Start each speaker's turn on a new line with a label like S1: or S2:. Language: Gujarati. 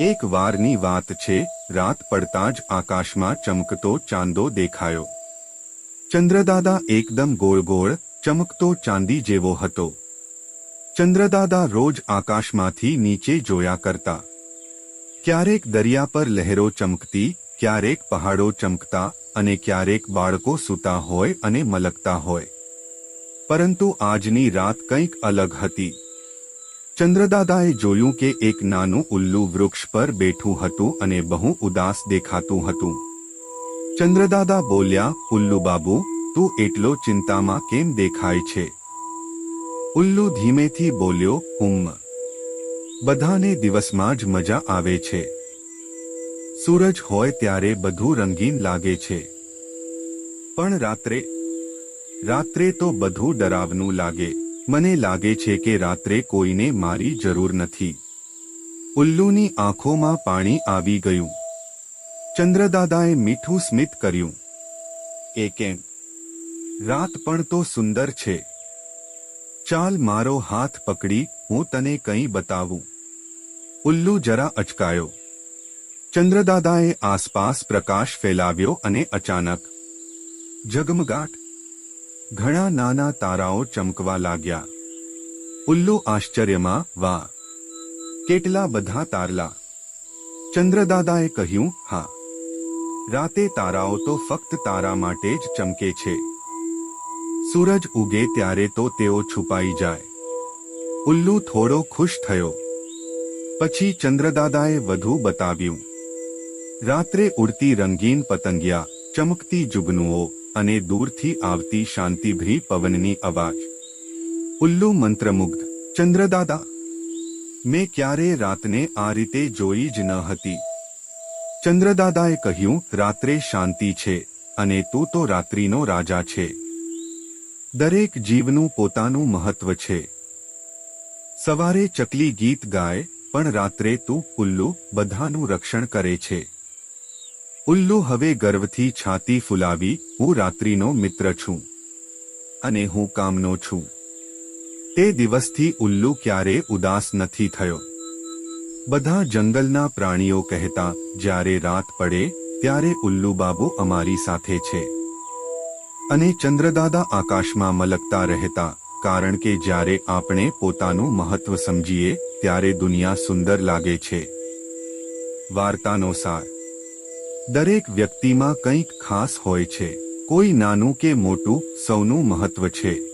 S1: એક વારની વાત છે, રાત પડતા જ આકાશમાં ચમકતો ચાંદો દેખાયો. ચંદ્રદાદા એકદમ ગોળ ગોળ, ચમકતો ચાંદી જેવો હતો. ચંદ્રદાદા રોજ આકાશમાંથી નીચે જોયા કરતા. ક્યારેક દરિયા પર લહેરો ચમકતી, ક્યારેક પહાડો ચમકતા અને ક્યારેક બાળકો સૂતા હોય અને મલકતા હોય. પરંતુ આજની રાત કંઈક અલગ હતી. ચંદ્રદાદાએ જોયું કે એક નાનું ઉલ્લુ વૃક્ષ પર બેઠું હતું અને બહુ ઉદાસ દેખાતું હતું. ચંદ્રદાદા બોલ્યા, ઉલ્લુ બાબુ, તું એટલો ચિંતામાં કેમ દેખાય છે? ઉલ્લુ ધીમેથી બોલ્યો, ઉમ્મ, બધાને દિવસમાં જ મજા આવે છે. સૂરજ હોય ત્યારે બધું રંગીન લાગે છે. પણ રાત્રે રાત્રે તો બધું ડરાવનું લાગે. મને લાગે છે કે રાત્રે કોઈને મારી જરૂર નથી. ઉલ્લુની આંખોમાં પાણી આવી ગયું. ચંદ્રદાદાએ મીઠું સ્મિત કર્યું. એ કેમ? રાત પણ તો સુંદર છે. ચાલ મારો હાથ પકડી, હું તને કંઈ બતાવું. ઉલ્લુ જરા અચકાયો. ચંદ્રદાદાએ આસપાસ પ્રકાશ ફેલાવ્યો અને અચાનક ઝગમગાટ ઘણા નાના તારાઓ ચમકવા લાગ્યા. ઉલ્લુ આશ્ચર્યમાં, વાહ, કેટલા બધા તારલા. ચંદ્રદાદાએ કહ્યું, હા, રાતે તારાઓ તો ફક્ત તારા માટે જ ચમકે છે. સૂરજ ઉગે ત્યારે તો તેઓ છુપાઈ જાય. ઉલ્લુ થોડો ખુશ થયો. પછી ચંદ્રદાદાએ વધુ બતાવ્યું, રાત્રે ઉડતી રંગીન પતંગિયા, ચમકતી જુગનુઓ અને દૂરથી આવતી શાંતિભરી પવનની અવાજ. ઉલ્લુ મંત્રમુગ્ધ, ચંદ્રદાદા, મેં ક્યારે રાતને આ રીતે જોઈ જ ન હતી. ચંદ્રદાદાએ કહ્યું, રાત્રે શાંતિ છે અને તું તો રાત્રિનો રાજા છે. દરેક જીવનું પોતાનું મહત્વ છે. સવારે ચકલી ગીત ગાય, પણ રાત્રે તું ઉલ્લુ બધાનું રક્ષણ કરે છે. ઉલ્લુ હવે ગર્વથી છાતી ફુલાવી, હું રાત્રિનો મિત્ર છું અને હું કામનો છું. તે દિવસથી ઉલ્લુ ક્યારે ઉદાસ નથી થયો. બધા જંગલના પ્રાણીઓ કહેતા, જ્યારે રાત પડે, ત્યારે ઉલ્લુ બાબુ અમારી સાથે છે. અને ચંદ્રદાદા આકાશમાં મલકતા રહેતા, કારણ કે જ્યારે આપણે પોતાનું મહત્વ સમજીએ, ત્યારે દુનિયા સુંદર લાગે છે. વાર્તાનો સાર. દરેક વ્યક્તિમાં કંઈક ખાસ હોય છે. કોઈ નાનું કે મોટું સૌનું મહત્વ છે.